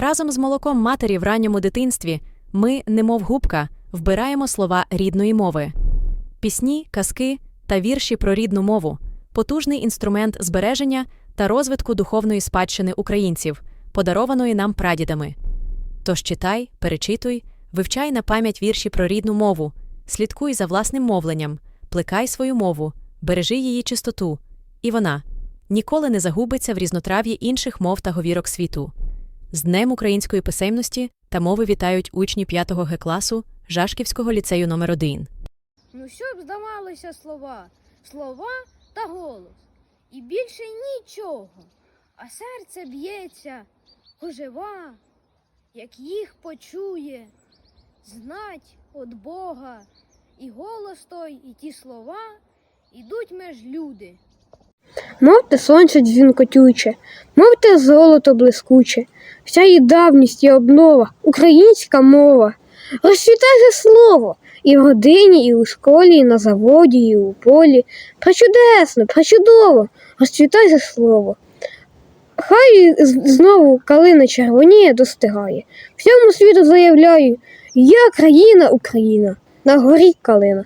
Разом з молоком матері в ранньому дитинстві ми, немов губка, вбираємо слова рідної мови. Пісні, казки та вірші про рідну мову потужний інструмент збереження та розвитку духовної спадщини українців, подарованої нам прадідами. Тож читай, перечитуй, вивчай на пам'ять вірші про рідну мову, слідкуй за власним мовленням, плекай свою мову, бережи її чистоту, і вона ніколи не загубиться в різнотрав'ї інших мов та говірок світу. З Днем української писемності та мови вітають учні 5 Г класу Жашківського ліцею номер 1 Ну, щоб здавалися слова, слова та голос. І більше нічого. А серце б'ється, ожива, як їх почує, знать от Бога, і голос той, і ті слова ідуть меж люди. Мовте сонце дзвінкотюче, мовте золото блискуче, вся її давність і обнова, українська мова. Розцвітає слово і в родині, і у школі, і на заводі, і у полі. Пречудесно, пречудово, розцвітає слово. Хай знову калина червоніє достигає. Всьому світу заявляю, я країна Україна, на горі калина.